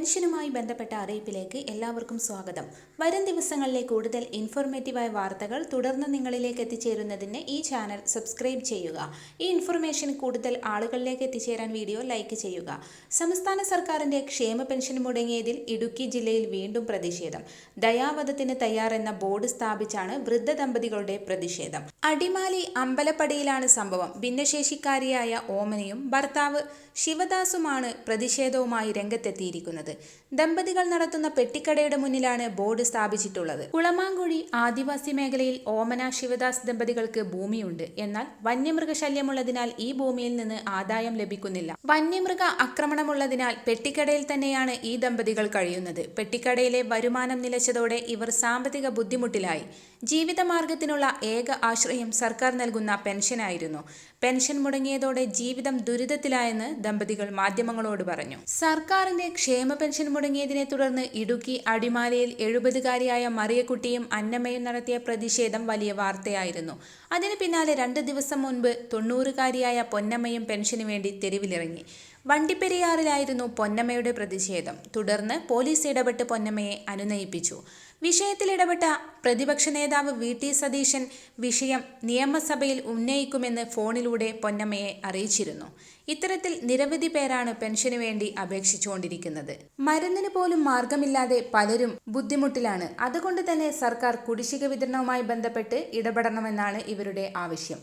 പെൻഷനുമായി ബന്ധപ്പെട്ട അറിയിപ്പിലേക്ക് എല്ലാവർക്കും സ്വാഗതം. വരും ദിവസങ്ങളിലെ കൂടുതൽ ഇൻഫോർമേറ്റീവായ വാർത്തകൾ തുടർന്ന് നിങ്ങളിലേക്ക് എത്തിച്ചേരുന്നതിന് ഈ ചാനൽ സബ്സ്ക്രൈബ് ചെയ്യുക. ഈ ഇൻഫർമേഷൻ കൂടുതൽ ആളുകളിലേക്ക് എത്തിച്ചേരാൻ വീഡിയോ ലൈക്ക് ചെയ്യുക. സംസ്ഥാന സർക്കാരിന്റെ ക്ഷേമ പെൻഷൻ മുടങ്ങിയതിൽ ഇടുക്കി ജില്ലയിൽ വീണ്ടും പ്രതിഷേധം. ദയാവധത്തിന് തയ്യാറെന്ന ബോർഡ് സ്ഥാപിച്ചാണ് വൃദ്ധ ദമ്പതികളുടെ പ്രതിഷേധം. അടിമാലി അമ്പലപ്പടിയിലാണ് സംഭവം. ഭിന്നശേഷിക്കാരിയായ ഓമനയും ഭർത്താവ് ശിവദാസുമാണ് പ്രതിഷേധവുമായി രംഗത്തെത്തിയിരിക്കുന്നത്. ദമ്പതികൾ നടത്തുന്ന പെട്ടിക്കടയുടെ മുന്നിലാണ് ബോർഡ് സ്ഥാപിച്ചിട്ടുള്ളത്. കുളമാങ്കുഴി ആദിവാസി മേഖലയിൽ ഓമന ശിവദാസ് ദമ്പതികൾക്ക് ഭൂമിയുണ്ട്. എന്നാൽ വന്യമൃഗശല്യമുള്ളതിനാൽ ഈ ഭൂമിയിൽ നിന്ന് ആദായം ലഭിക്കുന്നില്ല. വന്യമൃഗ ആക്രമണമുള്ളതിനാൽ പെട്ടിക്കടയിൽ തന്നെയാണ് ഈ ദമ്പതികൾ കഴിയുന്നത്. പെട്ടിക്കടയിലെ വരുമാനം നിലച്ചതോടെ ഇവർ സാമ്പത്തിക ബുദ്ധിമുട്ടിലായി. ജീവിതമാർഗത്തിനുള്ള ഏക ആശ്രയം സർക്കാർ നൽകുന്ന പെൻഷനായിരുന്നു. പെൻഷൻ മുടങ്ങിയതോടെ ജീവിതം ദുരിതത്തിലായെന്ന് ദമ്പതികൾ മാധ്യമങ്ങളോട് പറഞ്ഞു. സർക്കാരിന്റെ ക്ഷേമ പെൻഷൻ മുടങ്ങിയതിനെ തുടർന്ന് ഇടുക്കി അടിമാലിയിൽ എഴുപതുകാരിയായ മറിയക്കുട്ടിയും അന്നമ്മയും നടത്തിയ പ്രതിഷേധം വലിയ വാർത്തയായിരുന്നു. അതിന് പിന്നാലെ രണ്ട് ദിവസം മുൻപ് തൊണ്ണൂറുകാരിയായ പൊന്നമ്മയും പെൻഷന് വേണ്ടി തെരുവിലിറങ്ങി. വണ്ടിപ്പെരിയാറിലായിരുന്നു പൊന്നമ്മയുടെ പ്രതിഷേധം. തുടർന്ന് പോലീസ് ഇടപെട്ട് പൊന്നമ്മയെ അനുനയിപ്പിച്ചു. വിഷയത്തിൽ ഇടപെട്ട പ്രതിപക്ഷ നേതാവ് വി ടി സതീശൻ വിഷയം നിയമസഭയിൽ ഉന്നയിക്കുമെന്ന് ഫോണിലൂടെ പൊന്നമ്മയെ അറിയിച്ചിരുന്നു. ഇത്തരത്തിൽ നിരവധി പേരാണ് പെൻഷന് വേണ്ടി അപേക്ഷിച്ചുകൊണ്ടിരിക്കുന്നത്. മരുന്നിന് പോലും മാർഗമില്ലാതെ പലരും ബുദ്ധിമുട്ടിലാണ്. അതുകൊണ്ട് തന്നെ സർക്കാർ കുടിശ്ശിക വിതരണവുമായി ബന്ധപ്പെട്ട് ഇടപെടണമെന്നാണ് ഇവരുടെ ആവശ്യം.